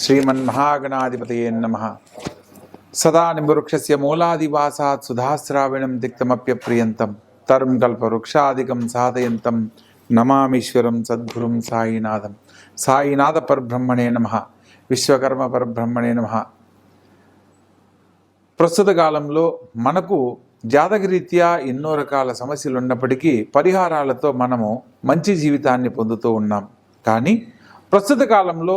శ్రీమన్మహాగణాధిపతయే నమ సదా నింబవృక్షస్య మూలాదివాసాత్ సుధాశ్రావిణం తిక్తమప్యప్రియంతం తరుం కల్పవృక్షాదికం సాధయంతం నమామీశ్వరం సద్గురుం సాయినాథం సాయినాథ పరబ్రహ్మణే నమ విశ్వకర్మ పరబ్రహ్మణే నమ ప్రస్తుత కాలంలో మనకు జాతకరీత్యా ఎన్నో రకాల సమస్యలు ఉన్నప్పటికీ పరిహారాలతో మనము మంచి జీవితాన్ని పొందుతూ ఉన్నాం. కానీ ప్రస్తుత కాలంలో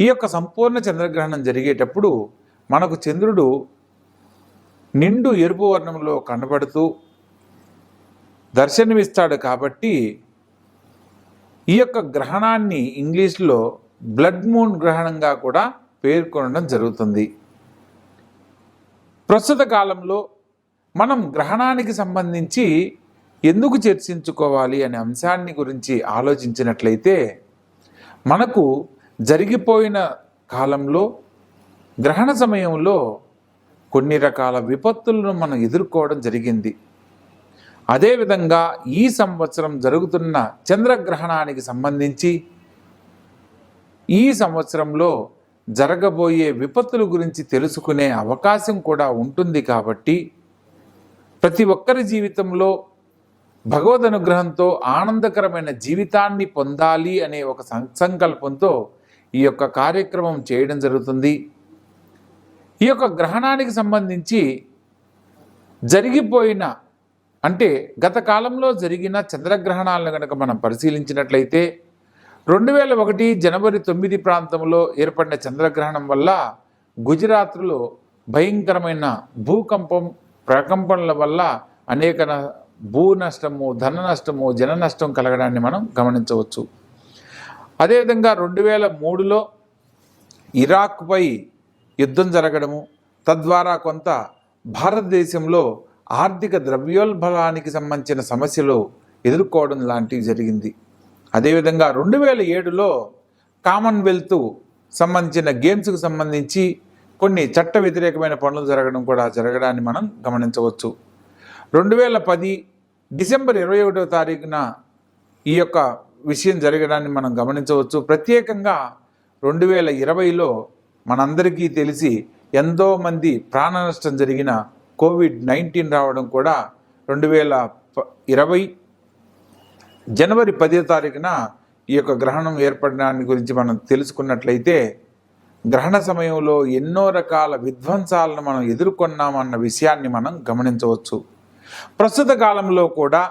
ఈ యొక్క సంపూర్ణ చంద్రగ్రహణం జరిగేటప్పుడు మనకు చంద్రుడు నిండు ఎరుపు వర్ణంలో కనబడుతూ దర్శనమిస్తాడు కాబట్టి ఈ యొక్క గ్రహణాన్ని ఇంగ్లీష్లో బ్లడ్ మూన్ గ్రహణంగా కూడా పేర్కొనడం జరుగుతుంది. ప్రస్తుత కాలంలో మనం గ్రహణానికి సంబంధించి ఎందుకు చర్చించుకోవాలి అనే అంశాన్ని గురించి ఆలోచించినట్లయితే మనకు జరిగిపోయిన కాలంలో గ్రహణ సమయంలో కొన్ని రకాల విపత్తులను మనం ఎదుర్కోవడం జరిగింది. అదేవిధంగా ఈ సంవత్సరం జరుగుతున్న చంద్రగ్రహణానికి సంబంధించి ఈ సంవత్సరంలో జరగబోయే విపత్తుల గురించి తెలుసుకునే అవకాశం కూడా ఉంటుంది కాబట్టి ప్రతి ఒక్కరి జీవితంలో భగవద్ అనుగ్రహంతో ఆనందకరమైన జీవితాన్ని పొందాలి అనే ఒక సం- సంకల్పంతో ఈ యొక్క కార్యక్రమం చేయడం జరుగుతుంది. ఈ యొక్క గ్రహణానికి సంబంధించి జరిగిపోయిన అంటే గత కాలంలో జరిగిన చంద్రగ్రహణాలను కనుక మనం పరిశీలించినట్లయితే రెండు వేల ఒకటి జనవరి తొమ్మిది ప్రాంతంలో ఏర్పడిన చంద్రగ్రహణం వల్ల గుజరాత్లో భయంకరమైన భూకంపం ప్రకంపనల వల్ల అనేక భూ నష్టము ధన నష్టము జన నష్టం కలగడాన్ని మనం గమనించవచ్చు. అదేవిధంగా రెండు వేల మూడులో ఇరాక్పై యుద్ధం జరగడము తద్వారా కొంత భారతదేశంలో ఆర్థిక ద్రవ్యోల్బలానికి సంబంధించిన సమస్యలు ఎదుర్కోవడం లాంటివి జరిగింది. అదేవిధంగా రెండు వేల ఏడులో కామన్వెల్త్ సంబంధించిన గేమ్స్కు సంబంధించి కొన్ని చట్ట వ్యతిరేకమైన పనులు జరగడం కూడా జరగడాన్ని మనం గమనించవచ్చు. రెండు వేల పది డిసెంబర్ ఇరవై ఒకటో తారీఖున ఈ యొక్క విషయం జరగడాన్ని మనం గమనించవచ్చు. ప్రత్యేకంగా రెండు వేల ఇరవైలో మనందరికీ తెలిసి ఎంతోమంది ప్రాణ నష్టం జరిగిన కోవిడ్ నైన్టీన్ రావడం కూడా రెండు వేల ప- ఇరవై జనవరి పదో తారీఖున ఈ యొక్క గ్రహణం ఏర్పడడాన్ని గురించి మనం తెలుసుకున్నట్లయితే గ్రహణ సమయంలో ఎన్నో రకాల విధ్వంసాలను మనం ఎదుర్కొన్నామన్న విషయాన్ని మనం గమనించవచ్చు. ప్రస్తుత కాలంలో కూడా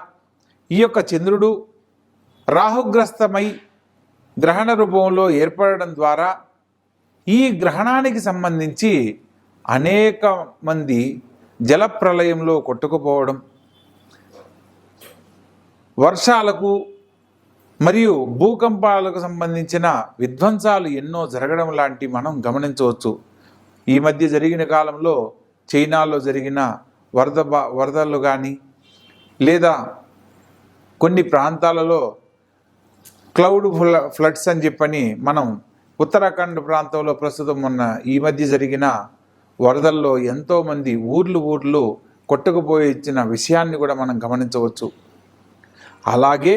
ఈ యొక్క చంద్రుడు రాహుగ్రస్తమై గ్రహణ రూపంలో ఏర్పడడం ద్వారా ఈ గ్రహణానికి సంబంధించి అనేక మంది జలప్రలయంలో కొట్టుకుపోవడం వర్షాలకు మరియు భూకంపాలకు సంబంధించిన విధ్వంసాలు ఎన్నో జరగడం లాంటి మనం గమనించవచ్చు. ఈ మధ్య జరిగిన కాలంలో చైనాలో జరిగిన వరద వరదలు కానీ లేదా కొన్ని ప్రాంతాలలో క్లౌడ్ ఫ్లడ్స్ అని చెప్పని మనం ఉత్తరాఖండ్ ప్రాంతంలో ప్రస్తుతం ఉన్న ఈ మధ్య జరిగిన వరదల్లో ఎంతోమంది ఊర్లు ఊర్లు కొట్టుకుపోయి ఇచ్చిన విషయాన్ని కూడా మనం గమనించవచ్చు. అలాగే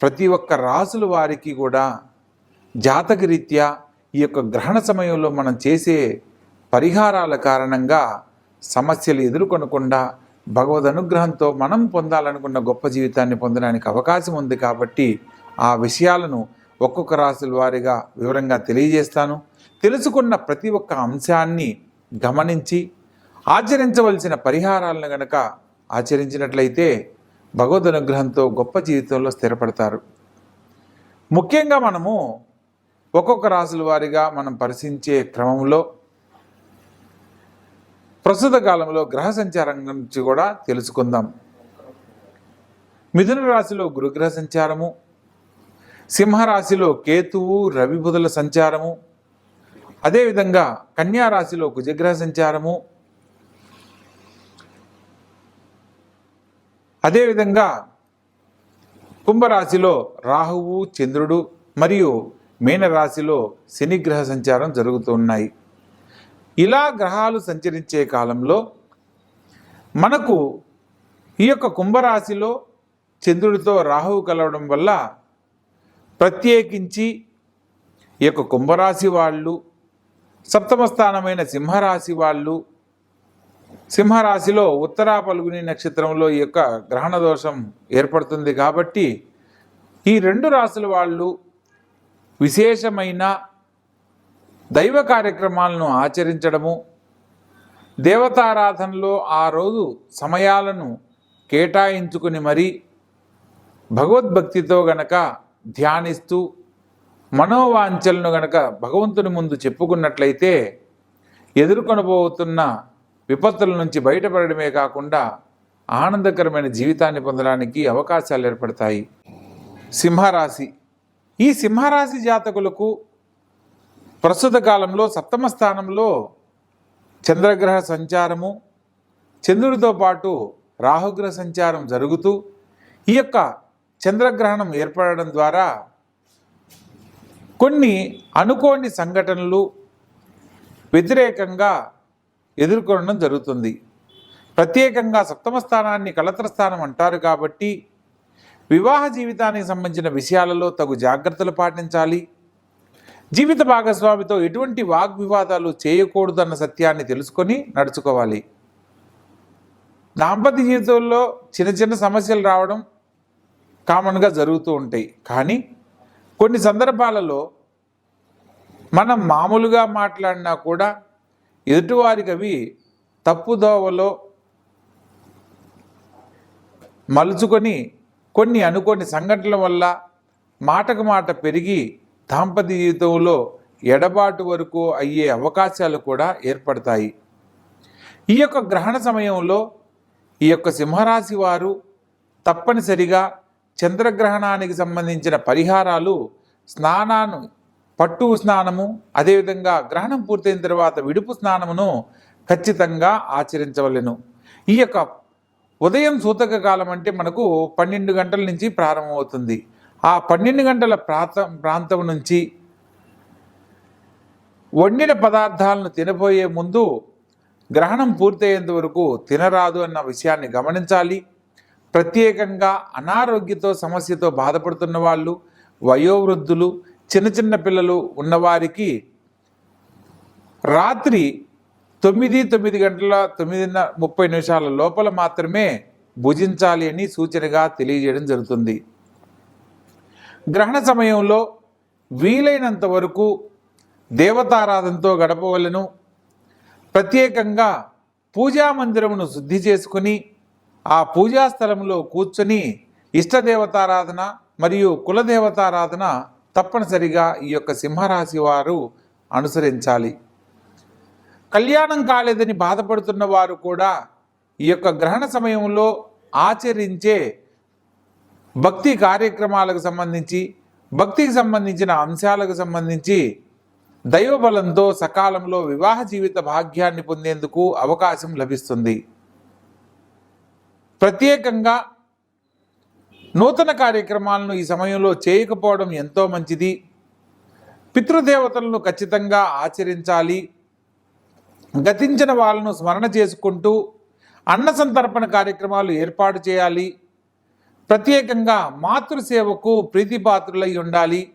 ప్రతి ఒక్క రాసుల వారికి కూడా జాతకరీత్యా ఈ యొక్క గ్రహణ సమయంలో మనం చేసే పరిహారాల కారణంగా సమస్యలు ఎదుర్కొనకుండా భగవద్ అనుగ్రహంతో మనం పొందాలనుకున్న గొప్ప జీవితాన్ని పొందడానికి అవకాశం ఉంది కాబట్టి ఆ విషయాలను ఒక్కొక్క రాశుల వారిగా వివరంగా తెలియజేస్తాను. తెలుసుకున్న ప్రతి ఒక్క అంశాన్ని గమనించి ఆచరించవలసిన పరిహారాలను గనక ఆచరించినట్లయితే భగవద్ అనుగ్రహంతో గొప్ప జీవితంలో స్థిరపడతారు. ముఖ్యంగా మనము ఒక్కొక్క రాశుల వారిగా మనం పరిశీలించే క్రమంలో ప్రస్తుత కాలంలో గ్రహ సంచారం గురించి కూడా తెలుసుకుందాం. మిథున రాశిలో గురుగ్రహ సంచారము సింహరాశిలో కేతువు రవిబుధుల సంచారము. అదేవిధంగా కన్యా రాశిలో కుజగ్రహ సంచారము. అదేవిధంగా కుంభరాశిలో రాహువు చంద్రుడు మరియు మీనరాశిలో శనిగ్రహ సంచారం జరుగుతున్నాయి ఇలా గ్రహాలు సంచరించే కాలంలో మనకు ఈ యొక్క కుంభరాశిలో చంద్రుడితో రాహువు కలవడం వల్ల ప్రత్యేకించి ఈ యొక్క కుంభరాశి వాళ్ళు సప్తమ స్థానమైన సింహరాశి వాళ్ళు సింహరాశిలో ఉత్తరా పలుగుని నక్షత్రంలో ఈ యొక్క గ్రహణ దోషం ఏర్పడుతుంది కాబట్టి ఈ రెండు రాశుల వాళ్ళు విశేషమైన దైవ కార్యక్రమాలను ఆచరించడము దేవతారాధనలో ఆ రోజు సమయాలను కేటాయించుకుని మరీ భగవద్భక్తితో గనక ధ్యానిస్తూ మనోవాంఛలను గనక భగవంతుని ముందు చెప్పుకున్నట్లయితే ఎదుర్కొనబోతున్న విపత్తుల నుంచి బయటపడడమే కాకుండా ఆనందకరమైన జీవితాన్ని పొందడానికి అవకాశాలు ఏర్పడతాయి. సింహరాశి. ఈ సింహరాశి జాతకులకు ప్రస్తుత కాలంలో సప్తమ స్థానంలో చంద్రగ్రహ సంచారము చంద్రుడితో పాటు రాహుగ్రహ సంచారం జరుగుతూ ఈ యొక్క చంద్రగ్రహణం ఏర్పడడం ద్వారా కొన్ని అనుకోని సంఘటనలు వ్యతిరేకంగా ఎదుర్కొనడం జరుగుతుంది. ప్రత్యేకంగా సప్తమ స్థానాన్ని కలత్ర స్థానం అంటారు కాబట్టి వివాహ జీవితానికి సంబంధించిన విషయాలలో తగు జాగ్రత్తలు పాటించాలి. జీవిత భాగస్వామితో ఎటువంటి వాగ్వివాదాలు చేయకూడదన్న సత్యాన్ని తెలుసుకొని నడుచుకోవాలి. దాంపత్య జీవితంలో చిన్న చిన్న సమస్యలు రావడం కామన్గా జరుగుతూ ఉంటాయి. కానీ కొన్ని సందర్భాలలో మనం మామూలుగా మాట్లాడినా కూడా ఎదుటివారికి అవి తప్పుదోవలో మలుచుకొని కొన్ని అనుకోని సంఘటనల వల్ల మాటకు మాట పెరిగి దాంపత్య జీవితంలో ఎడబాటు వరకు అయ్యే అవకాశాలు కూడా ఏర్పడతాయి. ఈ యొక్క గ్రహణ సమయంలో ఈ యొక్క సింహరాశి వారు తప్పనిసరిగా చంద్రగ్రహణానికి సంబంధించిన పరిహారాలు స్నానాన్ని పట్టు స్నానము అదేవిధంగా గ్రహణం పూర్తయిన తర్వాత విడుపు స్నానమును ఖచ్చితంగా ఆచరించవలెను. ఈ యొక్క ఉదయం సూతక కాలం అంటే మనకు పన్నెండు గంటల నుంచి ప్రారంభమవుతుంది. ఆ పన్నెండు గంటల ప్రాంత ప్రాంతం నుంచి వండిన పదార్థాలను తినబోయే ముందు గ్రహణం పూర్తయ్యేంత వరకు తినరాదు అన్న విషయాన్ని గమనించాలి. ప్రత్యేకంగా అనారోగ్యతో సమస్యతో బాధపడుతున్న వాళ్ళు వయోవృద్ధులు చిన్న చిన్న పిల్లలు ఉన్నవారికి రాత్రి తొమ్మిది తొమ్మిది గంటల తొమ్మిది ముప్పై నిమిషాల లోపల మాత్రమే భుజించాలి అని సూచనగా తెలియజేయడం జరుగుతుంది. గ్రహణ సమయంలో వీలైనంత వరకు దేవతారాధనతో గడపవలను ప్రత్యేకంగా పూజా మందిరమును శుద్ధి చేసుకుని ఆ పూజా స్థలంలో కూర్చొని ఇష్టదేవతారాధన మరియు కులదేవతారాధన తప్పనిసరిగా ఈ యొక్క సింహరాశి వారు అనుసరించాలి. కళ్యాణం కాలేదని బాధపడుతున్న వారు కూడా ఈ యొక్క గ్రహణ సమయంలో ఆచరించే భక్తి కార్యక్రమాలకు సంబంధించి భక్తికి సంబంధించిన అంశాలకు సంబంధించి దైవబలంతో సకాలంలో వివాహ జీవిత భాగ్యాన్ని పొందేందుకు అవకాశం లభిస్తుంది. ప్రత్యేకంగా నూతన కార్యక్రమాలను ఈ సమయంలో చేయకపోవడం ఎంతో మంచిది. పితృదేవతలను ఖచ్చితంగా ఆచరించాలి. గతించిన వాళ్ళను స్మరణ చేసుకుంటూ అన్న సంతర్పణ కార్యక్రమాలు ఏర్పాటు చేయాలి. ప్రత్యేకంగా మాతృసేవకు ప్రీతిపాత్రులై ఉండాలి.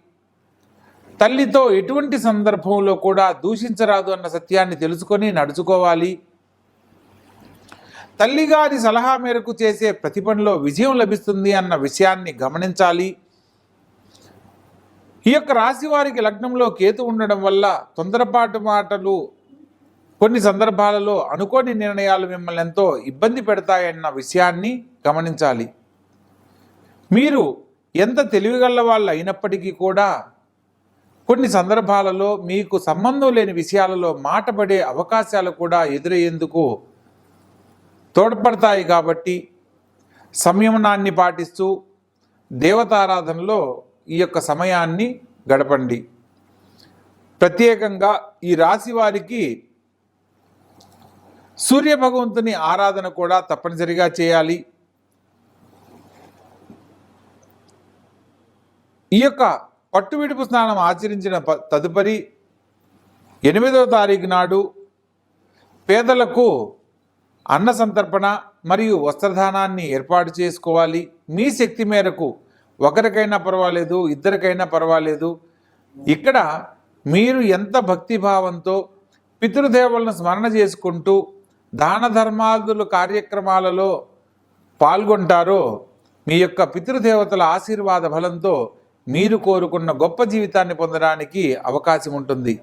తల్లితో ఎటువంటి సందర్భంలో కూడా దూషించరాదు అన్న సత్యాన్ని తెలుసుకొని నడుచుకోవాలి. తల్లిగారి సలహా మేరకు చేసే ప్రతి పనిలో విజయం లభిస్తుంది అన్న విషయాన్ని గమనించాలి. ఈ యొక్క రాశి వారికి లగ్నంలో కేతు ఉండడం వల్ల తొందరపాటు మాటలు కొన్ని సందర్భాలలో అనుకోని నిర్ణయాలు మిమ్మల్ని ఎంతో ఇబ్బంది పెడతాయన్న విషయాన్ని గమనించాలి. మీరు ఎంత తెలివిగల వాళ్ళు అయినప్పటికీ కూడా కొన్ని సందర్భాలలో మీకు సంబంధం లేని విషయాలలో మాటపడే అవకాశాలు కూడా ఎదురయ్యేందుకు తోడ్పడతాయి కాబట్టి సంయమనాన్ని పాటిస్తూ దేవతారాధనలో ఈ యొక్క సమయాన్ని గడపండి. ప్రత్యేకంగా ఈ రాశి వారికి సూర్య భగవంతుని ఆరాధన కూడా తప్పనిసరిగా చేయాలి. ఈ యొక్క పట్టు విడుపు స్నానం ఆచరించిన ప- తదుపరి ఎనిమిదవ తారీఖు నాడు పేదలకు అన్న సంతర్పణ మరియు వస్త్రదానాన్ని ఏర్పాటు చేసుకోవాలి. మీ శక్తి మేరకు ఒకరికైనా పర్వాలేదు ఇద్దరికైనా పర్వాలేదు. ఇక్కడ మీరు ఎంత భక్తిభావంతో పితృదేవులను స్మరణ చేసుకుంటూ దాన ధర్మాదుల కార్యక్రమాలలో పాల్గొంటారో మీ యొక్క పితృదేవతల ఆశీర్వాద బలంతో మీరు కోరుకున్న గొప్ప జీవితాన్ని పొందడానికి అవకాశం ఉంటుంది.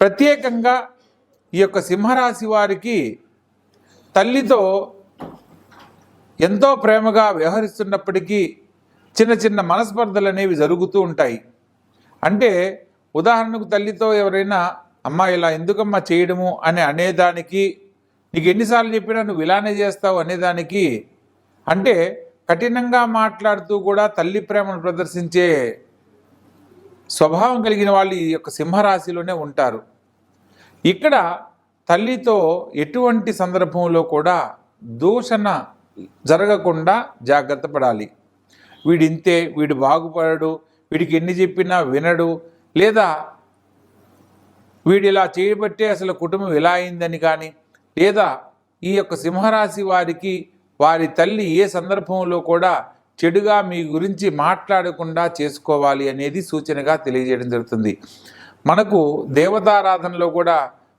ప్రత్యేకంగా ఈ యొక్క సింహరాశి వారికి తల్లితో ఎంతో ప్రేమగా వ్యవహరిస్తున్నప్పటికీ చిన్న చిన్న మనస్పర్ధలు అనేవి జరుగుతూ ఉంటాయి. అంటే ఉదాహరణకు తల్లితో ఎవరైనా అమ్మ ఇలా ఎందుకమ్మా చేయడము? అని అనేదానికి నీకు ఎన్నిసార్లు చెప్పినా నువ్వు ఇలానే చేస్తావు అనేదానికి అంటే కఠినంగా మాట్లాడుతూ కూడా తల్లి ప్రేమను ప్రదర్శించే స్వభావం కలిగిన వాళ్ళు ఈ యొక్క సింహరాశిలోనే ఉంటారు. ఇక్కడ తల్లితో ఎటువంటి సందర్భంలో కూడా దూషణ జరగకుండా జాగ్రత్త పడాలి. వీడింతే వీడు బాగుపడడు వీడికి ఎన్ని చెప్పినా వినడు లేదా వీడు ఇలా చేయబట్టే అసలు కుటుంబం ఇలా అయిందని కానీ లేదా ఈ యొక్క సింహరాశి వారికి వారి తల్లి ఏ సందర్భంలో కూడా చెడుగా మీ గురించి మాట్లాడకుండా చేసుకోవాలి అనేది సూచనగా తెలియజేయడం జరుగుతుంది. మనకు దేవతారాధనలో కూడా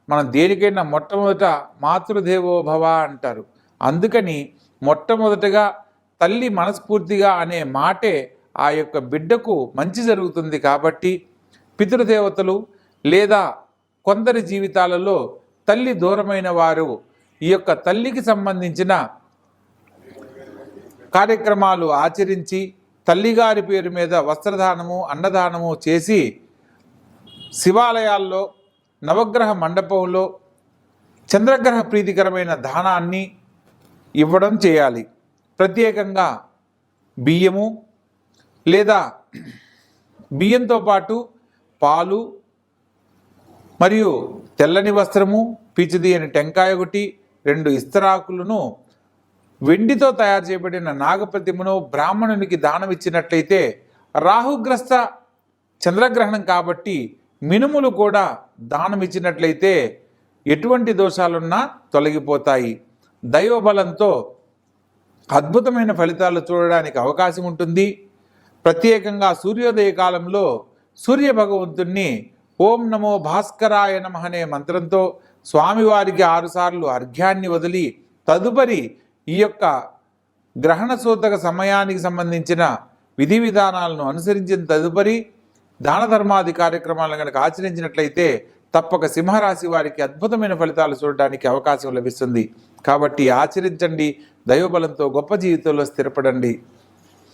మనం దేనికైనా మొట్టమొదట మాతృదేవోభవ అంటారు. అందుకని మొట్టమొదటగా తల్లి మనస్ఫూర్తిగా అనే మాటే ఆ యొక్క బిడ్డకు మంచి జరుగుతుంది కాబట్టి పితృదేవతలు లేదా కొందరి జీవితాలలో తల్లి దూరమైన వారు ఈ యొక్క తల్లికి సంబంధించిన కార్యక్రమాలు ఆచరించి తల్లిగారి పేరు మీద వస్త్రదానము అన్నదానము చేసి శివాలయాల్లో నవగ్రహ మండపంలో చంద్రగ్రహ ప్రీతికరమైన దానాన్ని ఇవ్వడం చేయాలి. ప్రత్యేకంగా బియ్యము లేదా బియ్యంతో పాటు పాలు మరియు తెల్లని వస్త్రము పీచుది అని టెంకాయ ఒకటి రెండు ఇస్తరాకులను వెండితో తయారు చేయబడిన నాగప్రతిమను బ్రాహ్మణునికి దానం ఇచ్చినట్లయితే రాహుగ్రస్త చంద్రగ్రహణం కాబట్టి మినుములు కూడా దానం ఇచ్చినట్లయితే ఎటువంటి దోషాలున్నా తొలగిపోతాయి. దైవబలంతో అద్భుతమైన ఫలితాలు చూడడానికి అవకాశం ఉంటుంది. ప్రత్యేకంగా సూర్యోదయ కాలంలో సూర్య భగవంతుణ్ణి ఓం నమో భాస్కరాయ నమ అనే మంత్రంతో స్వామివారికి ఆరుసార్లు అర్ఘ్యాన్ని వదిలి తదుపరి ఈ యొక్క గ్రహణ సూతక సమయానికి సంబంధించిన విధి విధానాలను అనుసరించిన తదుపరి దాన ధర్మాది కార్యక్రమాలను కనుక ఆచరించినట్లయితే తప్పక సింహరాశి వారికి అద్భుతమైన ఫలితాలు చూడడానికి అవకాశం లభిస్తుంది. కాబట్టి ఆచరించండి దైవబలంతో గొప్ప జీవితంలో స్థిరపడండి.